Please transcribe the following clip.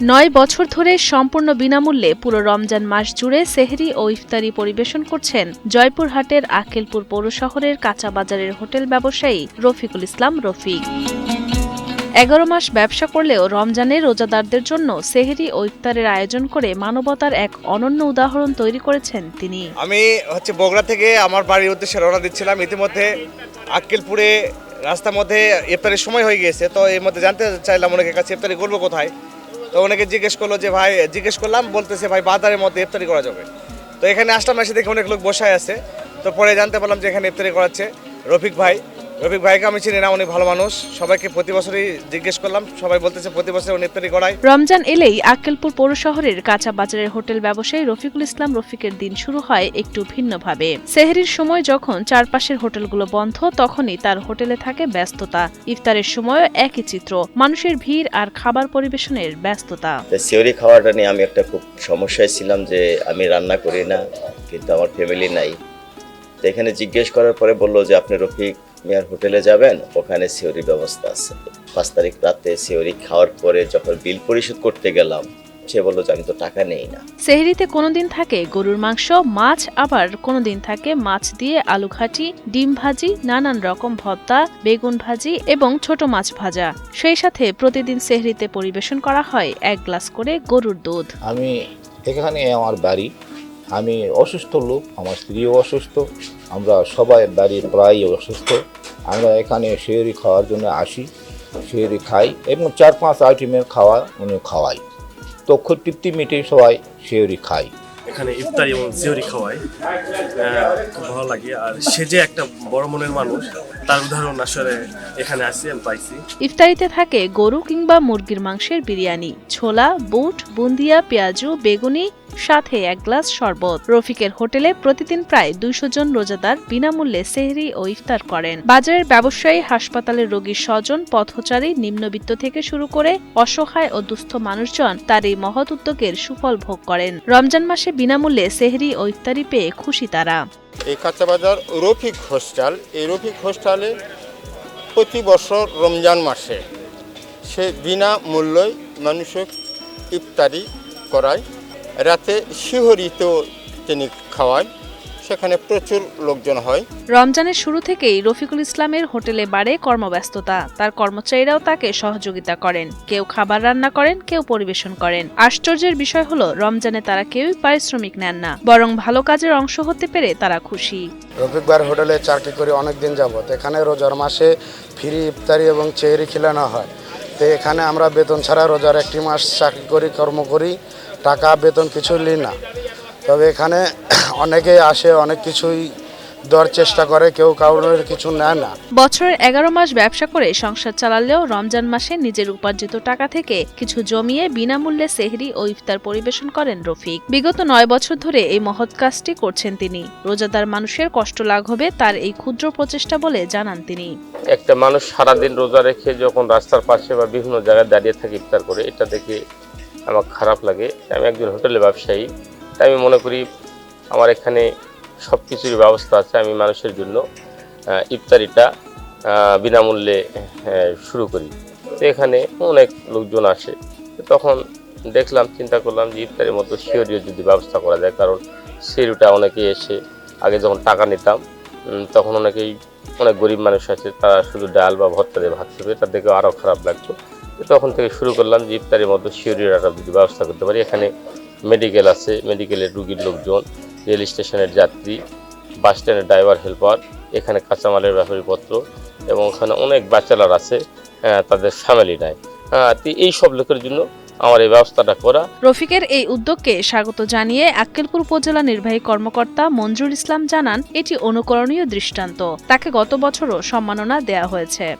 নয় বছর ধরে সম্পূর্ণ বিনামূল্যে পুরো রমজান মাস জুড়ে সেহরি ও ইফতারি পরিবেশন করছেন জয়পুরহাটের আকেলপুর পৌর শহরের কাঁচা বাজারের হোটেল ব্যবসায়ী রফিকুল ইসলাম রফিক। এগারো মাস ব্যবসা করলেও রমজানের রোজাদারদের জন্য সেহরি ও ইফতারের আয়োজন করে মানবতার এক অনন্য উদাহরণ তৈরি করেছেন তিনি। আমি হচ্ছে বগুড়া থেকে আমার বাড়ির উদ্দেশ্যে রওনা দিচ্ছিলাম। ইতিমধ্যে আক্কেলপুরে রাস্তার মধ্যে ইফতারের সময় হয়ে গিয়েছে, তো এর মধ্যে জানতে চাইলাম অনেকের কাছে ইফতারি করব কোথায়। তো অনেকে জিজ্ঞেস করল যে, ভাই, জিজ্ঞেস করলাম, বলতেছে, ভাই, বাজারের মধ্যে ইফতারি করা যাবে। তো এখানে আসলাম, এসে দেখে অনেক লোক বসে আছে। তো পরে জানতে পারলাম যে এখানে ইফতারি করাচ্ছে রফিক ভাই। রফিক ভাইকে আমি চিনি না উনি ভালো মানুষ। সবাইকে প্রতি বছরই জিজ্ঞেস করলাম সবাই বলতেছে প্রতি বছর উনি ইফতারি করায়। রমজান এলেই আক্কেলপুর পৌর শহরের কাঁচা বাজারের হোটেল ব্যবসায়ী রফিকুল ইসলাম রফিকের দিন শুরু হয় একটু ভিন্নভাবে। সেহরির সময় যখন চারপাশের হোটেলগুলো বন্ধ তখনই তার হোটেলে থাকে ব্যস্ততা। ইফতারের সময়ও একই চিত্র মানুষের ভিড় আর খাবার পরিবেশনের ব্যস্ততা। তো সিওরি খাওয়াটা নিয়ে আমি একটা খুব সমস্যায় ছিলাম যে আমি রান্না করি না কিন্তু আমার ফ্যামিলি নাই। এখানে জিজ্ঞেস করার পরে বলল যে আপনি রফিক মিয়ার হোটেলে যাবেন ওখানে সিওরি ব্যবস্থা আছে। পাঁচ তারিখ রাতে সিওরি খাওয়ার পরে যখন বিল পরিশোধ করতে গেলাম সে বলল যে আমি তো টাকা নেই না। সেহরিতে কোনোদিন থাকে গরুর মাংস মাছ আবার কোনোদিন থাকে মাছ দিয়ে আলু ঘাটি ডিম ভাজি নানান রকম ভর্তা বেগুন ভাজি এবং ছোট মাছ ভাজা। সেই সাথে প্রতিদিন সেহরিতে পরিবেশন করা হয় এক গ্লাস করে গরুর দুধ। আমি এখানে আমার বাড়ি। আমি অসুস্থ লোক আমার স্ত্রীও অসুস্থ। আমরা সবাই বাড়ির প্রায় অসুস্থ। আমরা এখানে শেয়ারি খাওয়ার জন্য আসি শেয়ারি খাই এবং চার পাঁচ আইটেমের খাওয়া উনি খাওয়াই। তো খুব তৃপ্তি মিটে সবাই শেয়ারি খাই এখানে ইফতারি এবং সিওরি খাওয়ায় খুব ভালো লাগে। আর সে যে একটা বড় মনের মানুষ তার উদাহরণ আসলে এখানে আসি আমি পাইছি। ইফতারিতে থাকে গরু কিংবা মুরগির মাংসের বিরিয়ানি ছোলা বুট বুন্দিয়া পেঁয়াজু বেগুনি সাথে এক গ্লাস শরবত। রফিকের হোটেলে প্রতিদিন প্রায় দুইশো জন রোজাদার বিনামূল্যে সেহরি ও ইফতার করেন। বাজারের ব্যবসায়ী, হাসপাতালের রোগীর স্বজন, পথচারী, নিম্নবিত্ত থেকে শুরু করে অসহায় ও দুস্থ মানুষজন তার এই মহৎ উদ্যোগের সুফল ভোগ করেন। রমজান মাসে বিনামূল্যে সেহরি ও ইফতারি পেয়ে খুশি তারা। এই কাঁচাবাজার রফিক হোস্টেল, এই রফিক হোস্টেলে প্রতি বছর রমজান মাসে সে বিনা মূল্যই মানুষের ইফতারি করায়। রাতে শিহরিতেও তিনি খাওয়ায় সেখানে প্রচুর লোকজন হয়। রমজানের শুরু থেকেই রফিকুল ইসলামের হোটেলে বাড়ে কর্মব্যস্ততা। তার কর্মচারীরাও তাকে সহযোগিতা করেন। কেউ খাবার রান্না করেন কেউ পরিবেশন করেন। আশ্চর্যের বিষয় হলো রমজানে তারা কেউই পারিশ্রমিক নেন না বরং ভালো কাজের অংশ হতে পেরে তারা খুশি। রফিক ভাইয়ের হোটেলে চাকরি করি অনেক দিন যাবত এখানে রোজার মাসে ফ্রি ইফতারি এবং চেহারি খিলানো হয়। তো এখানে আমরা বেতন ছাড়া রোজার একটি মাস চাকরি করি কর্ম করি। টাকা বেতন কিছু নিই না। তবে এখানে অনেকে আসে অনেক কিছুই দেওয়ার চেষ্টা করে কেউ কারোর কিছু নেয় না। বছরের এগারো মাস ব্যবসা করে সংসার চালালেও রমজান মাসে নিজের উপার্জিত টাকা থেকে কিছু জমিয়ে বিনামূল্যে সেহরি ও ইফতার পরিবেশন করেন রফিক। বিগত নয় বছর ধরে এই মহৎ কাজটি করছেন তিনি। রোজাদার মানুষের কষ্ট লাঘবে তার এই ক্ষুদ্র প্রচেষ্টা বলে জানান তিনি। একটা মানুষ সারাদিন রোজা রেখে যখন রাস্তার পাশে বা বিভিন্ন জায়গায় দাঁড়িয়ে থাকে ইফতার করে এটা দেখে আমার খারাপ লাগে। আমি একজন হোটেলে ব্যবসায়ী। তাই আমি মনে করি আমার এখানে সব কিছুরই ব্যবস্থা আছে আমি মানুষের জন্য ইফতারিটা বিনামূল্যে শুরু করি। তো এখানে অনেক লোকজন আসে। তখন দেখলাম, চিন্তা করলাম যে ইফতারের মতো শিওরিও যদি ব্যবস্থা করা যায়। কারণ শিওরিটা অনেকে এসে আগে যখন টাকা নিতাম তখন অনেকেই অনেক গরিব মানুষ আছে, তারা শুধু ডাল বা ভর্তা দিয়ে ভাত খেবে দেখে আরও খারাপ লাগতো। তখন থেকে শুরু করলাম যে ইফতারের মতো শিওরির একটা যদি ব্যবস্থা করতে পারি। এখানে মেডিকেল আছে মেডিকেলের রুগীর লোকজন, রেল স্টেশনের যাত্রী, বাস স্ট্যান্ডের ড্রাইভার হেল্পার এখানে কাঁচামালের ব্যাপারীপত্র এবং ওখানে অনেক ব্যাচেলার আছে তাদের ফ্যামিলি নাই। হ্যাঁ তো এই সব লোকের জন্য আমার এই ব্যবস্থাটা করা। রফিকের এই উদ্যোগকে স্বাগত জানিয়ে আক্কেলপুর উপজেলা নির্বাহী কর্মকর্তা মঞ্জুর ইসলাম জানান, এটি অনুকরণীয় দৃষ্টান্ত। তাকে গত বছরও সম্মাননা দেয়া হয়েছে।